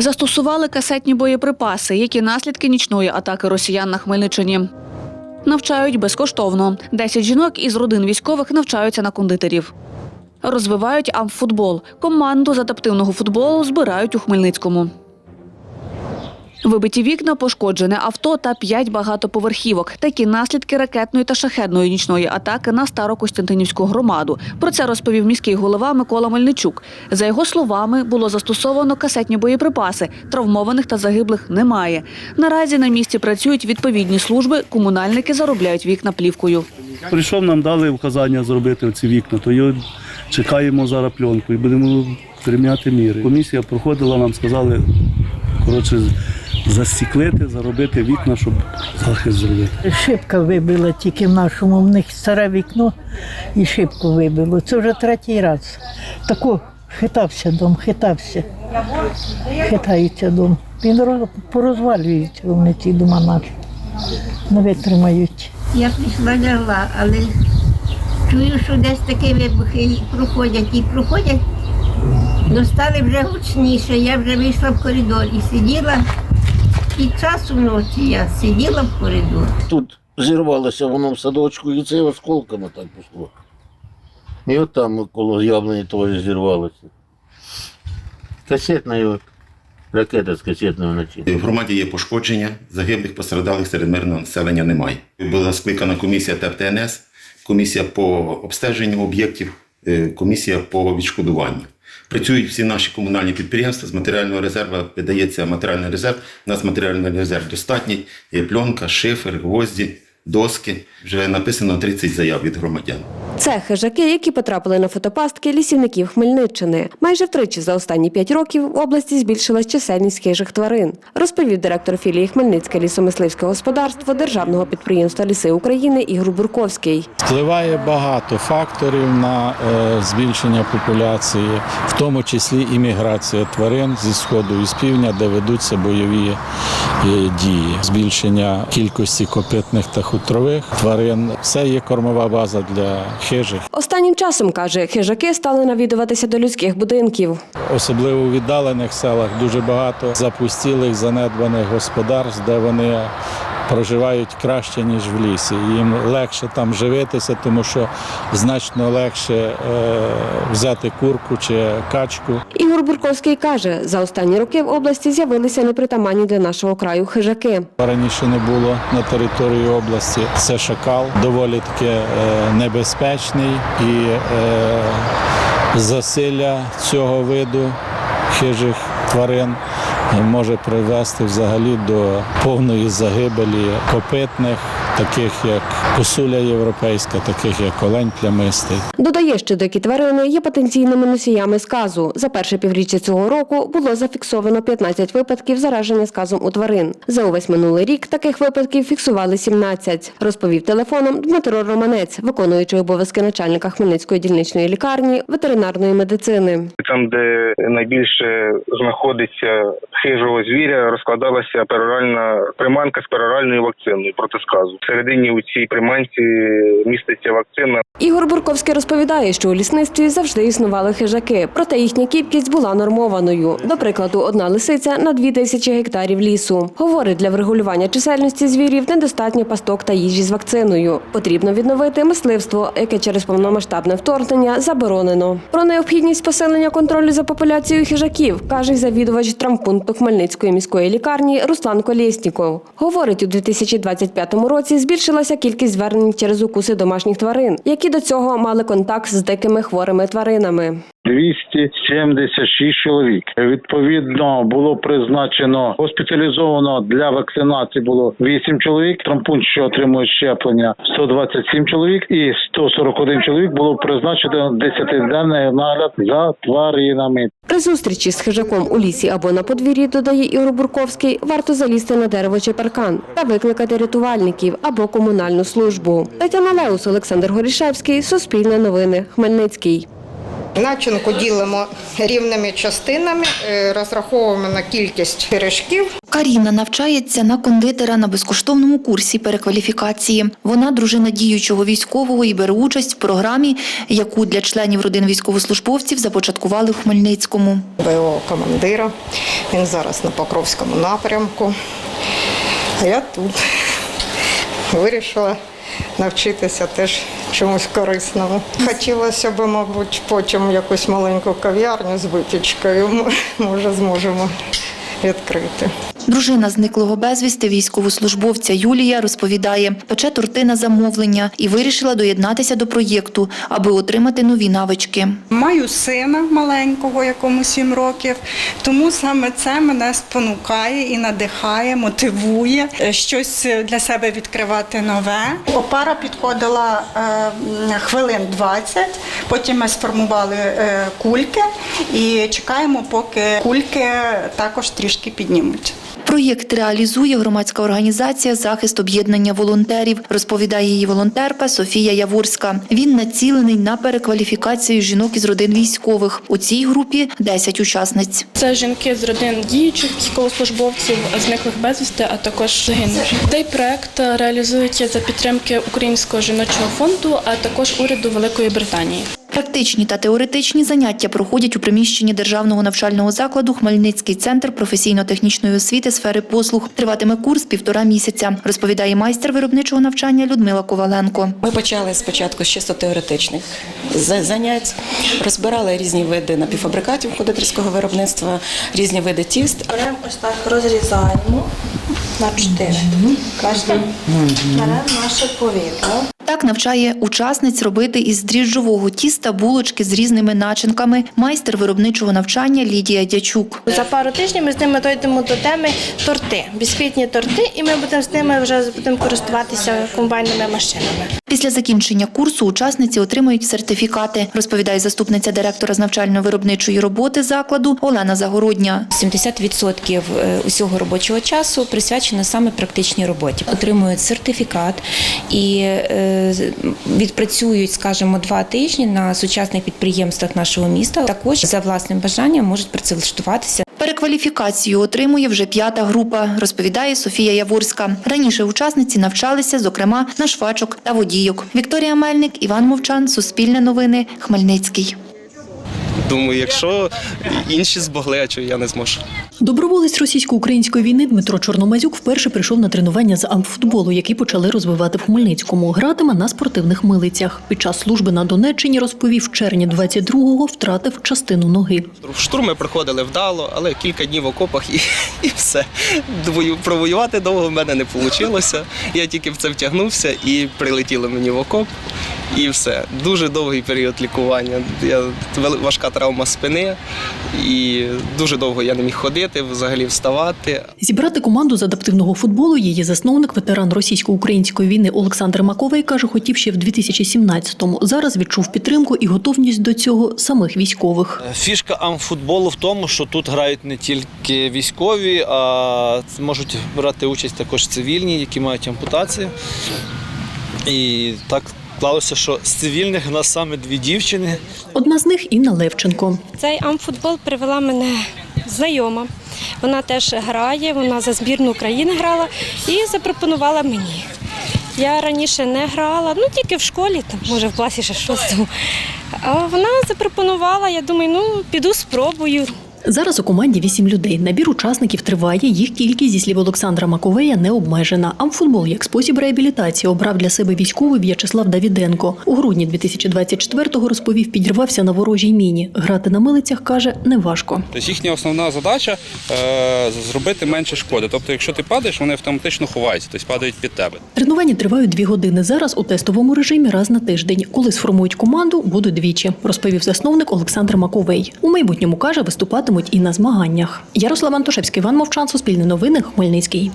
Застосували касетні боєприпаси, які наслідки нічної атаки росіян на Хмельниччині. Навчають безкоштовно. Десять жінок із родин військових навчаються на кондитерів. Розвивають амфутбол. Команду з адаптивного футболу збирають у Хмельницькому. Вибиті вікна, пошкоджене авто та п'ять багатоповерхівок. Такі наслідки ракетної та шахедної нічної атаки на Старокостянтинівську громаду. Про це розповів міський голова Микола Мельничук. За його словами, було застосовано касетні боєприпаси. Травмованих та загиблих немає. Наразі на місці працюють відповідні служби. Комунальники заробляють вікна плівкою. Прийшов, нам дали вказання зробити ці вікна, то його чекаємо зараз пленку і будемо прийняти міри. Комісія проходила, нам сказали, коротше, застіклити, заробити вікна, щоб захист зробити. Шибка вибила тільки в нашому, в них старе вікно і шибку вибило. Це вже третій раз. Тако хитався дом, хитався. Хитається дом. Він роз- порозвалюється, вони ці дома наші. Не витримають. Я прийшла лягла, але чую, що десь такі вибухи проходять і проходять. Достали вже гучніше, я вже вийшла в коридор і сиділа. Під часу ночі я сиділа в коридорі. Тут зірвалося воно в садочку і це осколками так пішло. І от там коло яблуні теж зірвалося. Касетна ракета з касетної вночі. В громаді є пошкодження, загиблих постраждалих серед мирного населення немає. Була скликана комісія ТЕП-ТНС, комісія по обстеженню об'єктів, е, комісія по відшкодуванню. Працюють всі наші комунальні підприємства з матеріального резерву, видається матеріальний резерв. У нас матеріальний резерв достатній. Є пленка, шифер, гвозді, доски. Вже написано 30 заяв від громадян. Це хижаки, які потрапили на фотопастки лісівників Хмельниччини. Майже втричі за останні п'ять років в області збільшилась чисельність хижих тварин, розповів директор філії Хмельницьке лісомисливське господарство державного підприємства Ліси України Ігор Бурковський. Впливає багато факторів на е, збільшення популяції, в тому числі і міграція тварин зі сходу і з півдня, де ведуться бойові е, дії, збільшення кількості копитних та хутрових тварин. Це є кормова база для хижих. Останнім часом каже, хижаки стали навідуватися до людських будинків. Особливо у віддалених селах дуже багато запустілих, занедбаних господарств, де вони проживають краще, ніж в лісі. Їм легше там живитися, тому що значно легше е, взяти курку чи качку. Ігор Бурковський каже, за останні роки в області з'явилися непритаманні для нашого краю хижаки. Раніше не було на території області. Це шакал, доволі таки е, небезпечний і е, засилля цього виду хижих тварин може привести взагалі до повної загибелі копитних, таких як косуля європейська, таких як олень плямистий. Додає, що дикі тварини є потенційними носіями сказу. За перше півріччя цього року було зафіксовано 15 випадків зараження сказом у тварин. За увесь минулий рік таких випадків фіксували 17, розповів телефоном Дмитро Романець, виконуючий обов'язки начальника Хмельницької дільничної лікарні ветеринарної медицини. там, де найбільше знаходиться хижого звіря, розкладалася пероральна приманка з пероральною вакциною проти сказу. Всередині у цій приманці міститься вакцина. Ігор Бурковський розповідає, що у лісництві завжди існували хижаки, проте їхня кількість була нормованою. До прикладу, одна лисиця на дві тисячі гектарів лісу. Говорить, для врегулювання чисельності звірів недостатньо пасток та їжі з вакциною. Потрібно відновити мисливство, яке через повномасштабне вторгнення заборонено. Про необхідність посилення контролю за популяцією хижаків каже завідувач травмпункту Хмельницької міської лікарні Руслан Колєсніков. Говорить, у 2025 році збільшилася кількість звернень через укуси домашніх тварин, які до цього мали контакт з дикими хворими тваринами. 276 чоловік. Відповідно, було призначено госпіталізовано для вакцинації було 8 чоловік. Трампунт, що отримує щеплення, 127 чоловік, і 141 чоловік було призначено 10-денний нагляд за тваринами. При зустрічі з хижаком у лісі або на подвір'ї, додає Ігор Бурковський, варто залізти на дерево чи паркан та викликати рятувальників або комунальну службу. Тетяна Леус, Олександр Горішевський, Суспільне новини, Хмельницький. Начинку ділимо рівними частинами, е, розраховуємо на кількість пиріжків. Каріна навчається на кондитера на безкоштовному курсі перекваліфікації. Вона дружина діючого військового і бере участь в програмі, яку для членів родин військовослужбовців започаткували в Хмельницькому. БО командира. Він зараз на Покровському напрямку. А я тут вирішила навчитися теж чомусь корисному. Хотілося б, мабуть, потім якусь маленьку кав'ярню з випічкою. Може, зможемо відкрити. Дружина зниклого безвісти військовослужбовця Юлія розповідає, пече торти на замовлення і вирішила доєднатися до проєкту, аби отримати нові навички. Маю сина маленького, якому 7 років, тому саме це мене спонукає і надихає, мотивує е, щось для себе відкривати нове. Опара підходила е, хвилин 20, потім ми сформували е, кульки і чекаємо, поки кульки також трішки піднімуть. Проєкт реалізує громадська організація Захист об'єднання волонтерів, розповідає її волонтерка Софія Яворська. Він націлений на перекваліфікацію жінок із родин військових. У цій групі 10 учасниць. Це жінки з родин діючих військовослужбовців, зниклих безвісти, а також загинулих. Цей проект реалізується за підтримки Українського жіночого фонду, а також уряду Великої Британії. Практичні та теоретичні заняття проходять у приміщенні державного навчального закладу Хмельницький центр професійно-технічної освіти сфери послуг. Триватиме курс півтора місяця, розповідає майстер виробничого навчання Людмила Коваленко. Ми почали спочатку з чисто теоретичних занять, розбирали різні види напівфабрикатів кондитерського виробництва, різні види тіст. Беремо ось так розрізаємо на чотири. Кожен беремо наше повітря. Так навчає учасниць робити із дріжджового тіста булочки з різними начинками майстер виробничого навчання Лідія Дячук. За пару тижнів ми з ними дійдемо до теми торти, бісквітні торти, і ми будемо з ними вже будемо користуватися комбайнними машинами. Після закінчення курсу учасниці отримують сертифікати, розповідає заступниця директора з навчально-виробничої роботи закладу Олена Загородня. 70% усього робочого часу присвячено саме практичній роботі. Отримують сертифікат і е, відпрацюють, скажімо, два тижні на сучасних підприємствах нашого міста. Також за власним бажанням можуть працевлаштуватися. Перекваліфікацію отримує вже п'ята група, розповідає Софія Яворська. Раніше учасниці навчалися, зокрема, на швачок та водійок. Вікторія Мельник, Іван Мовчан, Суспільне новини, Хмельницький. Думаю, якщо інші змогли, а чого я не зможу. Доброволець російсько-української війни Дмитро Чорномазюк вперше прийшов на тренування з амфутболу, які почали розвивати в Хмельницькому. Гратиме на спортивних милицях. Під час служби на Донеччині розповів, в червні 22-го втратив частину ноги. Штурми проходили вдало, але кілька днів в окопах і, і все. Провоювати довго в мене не вийшло. Я тільки в це втягнувся і прилетіло мені в окоп. І все. Дуже довгий період лікування. Я, вели- важка травма спини, і дуже довго я не міг ходити, взагалі вставати. Зібрати команду з адаптивного футболу її засновник, ветеран російсько-української війни Олександр Маковей каже, хотів ще в 2017-му. Зараз відчув підтримку і готовність до цього самих військових. Фішка амфутболу в тому, що тут грають не тільки військові, а можуть брати участь також цивільні, які мають ампутації. І так склалося, що з цивільних у нас саме дві дівчини. Одна з них Інна Левченко. Цей амфутбол привела мене знайома. Вона теж грає, вона за збірну України грала і запропонувала мені. Я раніше не грала, ну тільки в школі, там, може в класі ще шостому. А вона запропонувала, я думаю, ну піду спробую. Зараз у команді вісім людей. Набір учасників триває. Їх кількість, зі слів Олександра Маковея, не обмежена. Амфутбол як спосіб реабілітації обрав для себе військовий В'ячеслав Давіденко. У грудні 2024-го розповів, підірвався на ворожій міні. Грати на милицях каже неважко. Тобто їхня основна задача е, зробити менше шкоди. Тобто, якщо ти падаєш, вони автоматично ховаються, тобто падають під тебе. Тренування тривають дві години. Зараз у тестовому режимі раз на тиждень. Коли сформують команду, будуть двічі, розповів засновник Олександр Маковей. У майбутньому каже, виступатимуть і на змаганнях. Ярослав Антошевський, Іван Мовчан, Суспільне новини, Хмельницький.